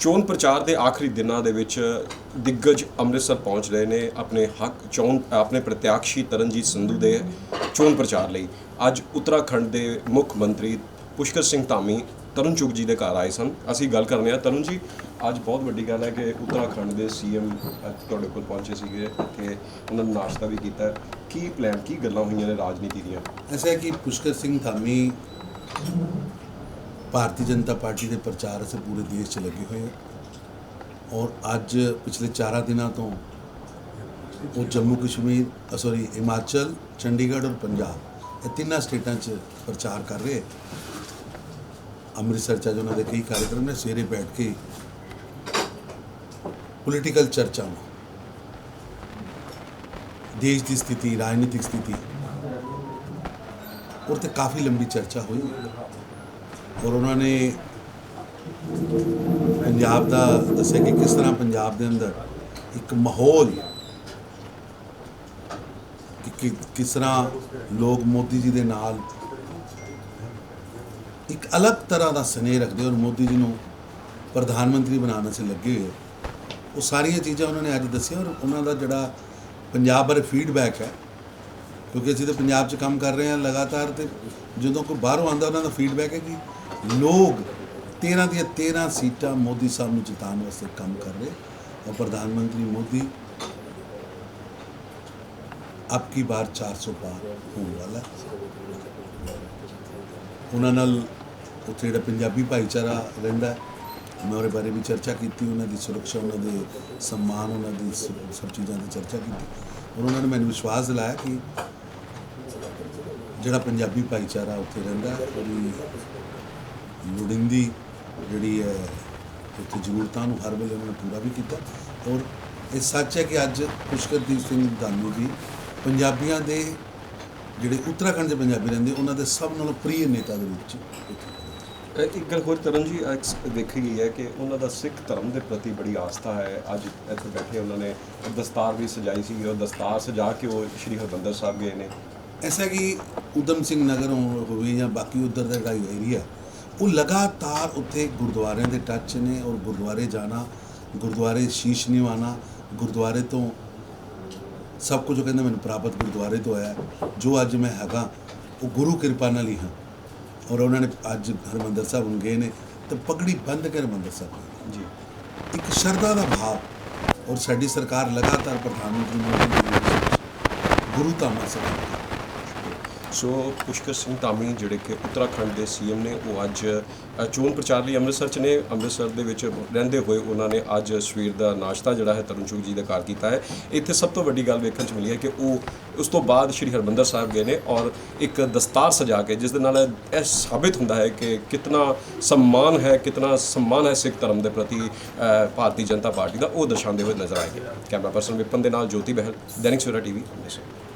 ਚੋਣ ਪ੍ਰਚਾਰ ਦੇ ਆਖਰੀ ਦਿਨਾਂ ਦੇ ਵਿੱਚ ਦਿੱਗਜ ਅੰਮ੍ਰਿਤਸਰ ਪਹੁੰਚ ਰਹੇ ਨੇ ਆਪਣੇ ਹੱਕ ਚੋਣ, ਆਪਣੇ ਪ੍ਰਤਿਆਸ਼ੀ ਤਰਨਜੀਤ ਸੰਧੂ ਦੇ ਚੋਣ ਪ੍ਰਚਾਰ ਲਈ। ਅੱਜ ਉੱਤਰਾਖੰਡ ਦੇ ਮੁੱਖ ਮੰਤਰੀ ਪੁਸ਼ਕਰ ਸਿੰਘ ਧਾਮੀ, ਤਰੁਣ ਚੁਗ ਜੀ ਦੇ ਘਰ ਆਏ ਸਨ। ਅਸੀਂ ਗੱਲ ਕਰਨੇ ਆ। ਤਰੁਣ ਜੀ, ਅੱਜ ਬਹੁਤ ਵੱਡੀ ਗੱਲ ਹੈ ਕਿ ਉੱਤਰਾਖੰਡ ਦੇ ਸੀਐਮ ਤੁਹਾਡੇ ਕੋਲ ਪਹੁੰਚੇ ਸੀਗੇ ਇੱਥੇ ਉਹਨਾਂ ਨੇ ਨਾਸ਼ਤਾ ਵੀ ਕੀਤਾ। ਕੀ ਪਲਾਨ ਕੀ ਗੱਲਾਂ ਹੋਈਆਂ ਨੇ ਰਾਜਨੀਤੀ ਦੀਆਂ? ਐਸਾ ਕਿ ਪੁਸ਼ਕਰ ਸਿੰਘ ਧਾਮੀ ਭਾਰਤੀ ਜਨਤਾ ਪਾਰਟੀ ਦੇ ਪ੍ਰਚਾਰ ਅਸੀਂ ਪੂਰੇ ਦੇਸ਼ 'ਚ ਲੱਗੇ ਹੋਏ ਆ। ਔਰ ਅੱਜ ਪਿਛਲੇ 4 ਦਿਨਾਂ ਤੋਂ ਉਹ ਜੰਮੂ ਕਸ਼ਮੀਰ ਸੌਰੀ ਹਿਮਾਚਲ, ਚੰਡੀਗੜ੍ਹ ਔਰ ਪੰਜਾਬ ਇਹ ਤਿੰਨਾਂ ਸਟੇਟਾਂ 'ਚ ਪ੍ਰਚਾਰ ਕਰ ਰਹੇ ਅੰਮ੍ਰਿਤਸਰ 'ਚ ਅੱਜ ਉਹਨਾਂ ਦੇ ਕਈ ਕਾਰਜਕ੍ਰਮ ਨੇ, ਸਵੇਰੇ ਬੈਠ ਕੇ ਪੋਲੀਟੀਕਲ ਚਰਚਾਵਾਂ ਦੇਸ਼ ਦੀ ਸਥਿਤੀ, ਰਾਜਨੀਤਿਕ ਸਥਿਤੀ ਔਰ ਤੇ ਕਾਫੀ ਲੰਬੀ ਚਰਚਾ ਹੋਈ। ਔਰ ਉਹਨਾਂ ਨੇ ਪੰਜਾਬ ਦਾ ਦੱਸਿਆ ਕਿ ਕਿਸ ਤਰ੍ਹਾਂ ਪੰਜਾਬ ਦੇ ਅੰਦਰ ਇੱਕ ਮਾਹੌਲ ਕਿ ਕਿਸ ਤਰ੍ਹਾਂ ਲੋਕ ਮੋਦੀ ਜੀ ਦੇ ਨਾਲ ਇੱਕ ਅਲੱਗ ਤਰ੍ਹਾਂ ਦਾ ਸਨੇਹ ਰੱਖਦੇ ਔਰ ਮੋਦੀ ਜੀ ਨੂੰ ਪ੍ਰਧਾਨ ਮੰਤਰੀ ਬਣਾਉਣ 'ਚ ਲੱਗੇ ਹੋਏ ਉਹ ਸਾਰੀਆਂ ਚੀਜ਼ਾਂ ਉਹਨਾਂ ਨੇ ਅੱਜ ਦੱਸੀਆਂ ਔਰ ਉਹਨਾਂ ਦਾ ਜਿਹੜਾ ਪੰਜਾਬ ਬਾਰੇ ਫੀਡਬੈਕ ਹੈ, ਕਿਉਂਕਿ ਅਸੀਂ ਤਾਂ ਪੰਜਾਬ 'ਚ ਕੰਮ ਕਰ ਰਹੇ ਹਾਂ ਲਗਾਤਾਰ ਤੇ ਜਦੋਂ ਕੋਈ ਬਾਹਰੋਂ ਆਂਦਾ ਉਹਨਾਂ ਦਾ ਫੀਡਬੈਕ ਹੈ ਕਿ ਲੋਕ 13 ਦੀਆਂ 13 ਸੀਟਾਂ ਮੋਦੀ ਸਾਹਿਬ ਨੂੰ ਜਿਤਾਉਣ ਵਾਸਤੇ ਕੰਮ ਕਰ ਰਹੇ। ਔਰ ਪ੍ਰਧਾਨ ਮੰਤਰੀ ਮੋਦੀ, ਆਪਕੀ ਕੀ ਬਾਰ 400 ਪਾਰ ਹੋਣ ਵਾਲਾ ਉਹਨਾਂ ਨਾਲ ਉੱਥੇ ਜਿਹੜਾ ਪੰਜਾਬੀ ਭਾਈਚਾਰਾ ਰਹਿੰਦਾ ਮੈਂ ਉਹਦੇ ਬਾਰੇ ਵੀ ਚਰਚਾ ਕੀਤੀ, ਉਹਨਾਂ ਦੀ ਸੁਰੱਖਿਆ, ਉਹਨਾਂ ਦੇ ਸਨਮਾਨ, ਉਹਨਾਂ ਦੀ ਸਭ ਚੀਜ਼ਾਂ ਦੀ ਚਰਚਾ ਕੀਤੀ। ਔਰ ਉਹਨਾਂ ਨੇ ਮੈਨੂੰ ਵਿਸ਼ਵਾਸ ਦਿਲਾਇਆ ਕਿ ਜਿਹੜਾ ਪੰਜਾਬੀ ਭਾਈਚਾਰਾ ਉੱਥੇ ਰਹਿੰਦਾ, ਉਹਦੀ ਲੋੜੀਂਦੀ ਜਿਹੜੀ ਹੈ, ਉੱਥੇ ਜ਼ਰੂਰਤਾਂ ਨੂੰ ਹਰ ਵੇਲੇ ਉਹਨਾਂ ਨੇ ਪੂਰਾ ਵੀ ਕੀਤਾ। ਔਰ ਇਹ ਸੱਚ ਹੈ ਕਿ ਅੱਜ ਪੁਸ਼ਕਰਦੀਪ ਸਿੰਘ ਦਾਨੂ ਜੀ ਪੰਜਾਬੀਆਂ ਦੇ ਜਿਹੜੇ ਉੱਤਰਾਖੰਡ ਦੇ ਪੰਜਾਬੀ ਰਹਿੰਦੇ, ਉਹਨਾਂ ਦੇ ਸਭ ਨਾਲੋਂ ਪ੍ਰਿਯ ਨੇਤਾ ਦੇ ਵਿੱਚ ਇੱਕ। ਇੱਕ ਗੱਲ ਹੋਰ ਤਰਨ ਜੀ ਐਕਸ ਦੇਖੀ ਗਈ ਹੈ ਕਿ ਉਹਨਾਂ ਦਾ ਸਿੱਖ ਧਰਮ ਦੇ ਪ੍ਰਤੀ ਬੜੀ ਆਸਥਾ ਹੈ। ਅੱਜ ਇੱਥੇ ਬੈਠੇ ਉਹਨਾਂ ਨੇ ਦਸਤਾਰ ਵੀ ਸਜਾਈ ਸੀ ਉਹ ਦਸਤਾਰ ਸਜਾ ਕੇ ਉਹ ਸ਼੍ਰੀ ਹਰਮੰਦਰ ਸਾਹਿਬ ਗਏ ਨੇ। ਐਸਾ ਕਿ ਉਦਮ ਸਿੰਘ ਨਗਰ ਹੋਵੇ ਜਾਂ ਬਾਕੀ ਉਧਰ ਦਾ ਜਿਹੜਾ ਏਰੀਆ ਉਹ ਲਗਾਤਾਰ ਉੱਥੇ ਗੁਰਦੁਆਰਿਆਂ ਦੇ ਟੱਚ ਨੇ ਔਰ ਗੁਰਦੁਆਰੇ ਜਾਣਾ ਗੁਰਦੁਆਰੇ ਸ਼ੀਸ਼ ਨਿਵਾਣਾ ਗੁਰਦੁਆਰੇ ਤੋਂ ਸਭ ਕੁਝ ਕਹਿੰਦੇ ਮੈਨੂੰ ਪ੍ਰਾਪਤ ਗੁਰਦੁਆਰੇ ਤੋਂ ਆਇਆ। ਜੋ ਅੱਜ ਮੈਂ ਹੈਗਾ ਉਹ ਗੁਰੂ ਕਿਰਪਾ ਨਾਲ ਹੀ ਹਾਂ ਔਰ ਉਹਨਾਂ ਨੇ ਅੱਜ ਹਰਮੰਦਰ ਸਾਹਿਬ ਗਏ ਨੇ ਤੇ ਪਗੜੀ ਬੰਦ ਕੇ ਹਰਮੰਦਰ ਸਾਹਿਬ। ਜੀ ਇੱਕ ਸ਼ਰਧਾ ਦਾ ਭਾਵ ਔਰ ਸਾਡੀ ਸਰਕਾਰ ਲਗਾਤਾਰ ਪ੍ਰਧਾਨ ਮੰਤਰੀ ਮੋਦੀ ਜੀ ਗੁਰੂ ਧਾਮਾਂ ਸੇ ਕੰਮ ਕਰ ਰਹੀ ਹੈ। ਸੋ ਪੁਸ਼ਕਰ ਸਿੰਘ ਧਾਮੀ ਜਿਹੜੇ ਕਿ ਉੱਤਰਾਖੰਡ ਦੇ ਸੀਐਮ ਨੇ, ਉਹ ਅੱਜ ਚੋਣ ਪ੍ਰਚਾਰ ਲਈ ਅੰਮ੍ਰਿਤਸਰ ਚ ਨੇ। ਅੰਮ੍ਰਿਤਸਰ ਦੇ ਵਿੱਚ ਰਹਿੰਦੇ ਹੋਏ ਉਹਨਾਂ ਨੇ ਅੱਜ ਸਵੇਰ ਦਾ ਨਾਸ਼ਤਾ ਜਿਹੜਾ ਹੈ ਤਰਨਚੂਕ ਜੀ ਦੇ ਘਰ ਕੀਤਾ ਹੈ। ਇੱਥੇ ਸਭ ਤੋਂ ਵੱਡੀ ਗੱਲ ਵੇਖਣ ਚ ਮਿਲੀ ਹੈ ਕਿ ਉਹ ਉਸ ਤੋਂ ਬਾਅਦ ਸ਼੍ਰੀ ਹਰਮੰਦਰ ਸਾਹਿਬ ਗਏ ਨੇ ਔਰ ਇੱਕ ਦਸਤਾਰ ਸਜਾ ਕੇ, ਜਿਸ ਦੇ ਨਾਲ ਇਹ ਸਾਬਿਤ ਹੁੰਦਾ ਹੈ ਕਿ ਕਿਤਨਾ ਸਨਮਾਨ ਹੈ, ਕਿਤਨਾ ਸਨਮਾਨ ਹੈ ਸਿੱਖ ਧਰਮ ਦੇ ਪ੍ਰਤੀ ਭਾਰਤੀ ਜਨਤਾ ਪਾਰਟੀ ਦਾ, ਉਹ ਦਰਸਾਉਂਦੇ ਹੋਏ ਨਜ਼ਰ ਆਏਗੇ। ਕੈਮਰਾ ਪਰਸਨ ਵਿਪਨ ਦੇ ਨਾਲ ਜੋਤੀ ਬਹਿਲ, ਦੈਨਿਕ ਸਵੇਰਾ ਟੀਵੀ ਅੰਮ੍ਰਿਤਸਰ।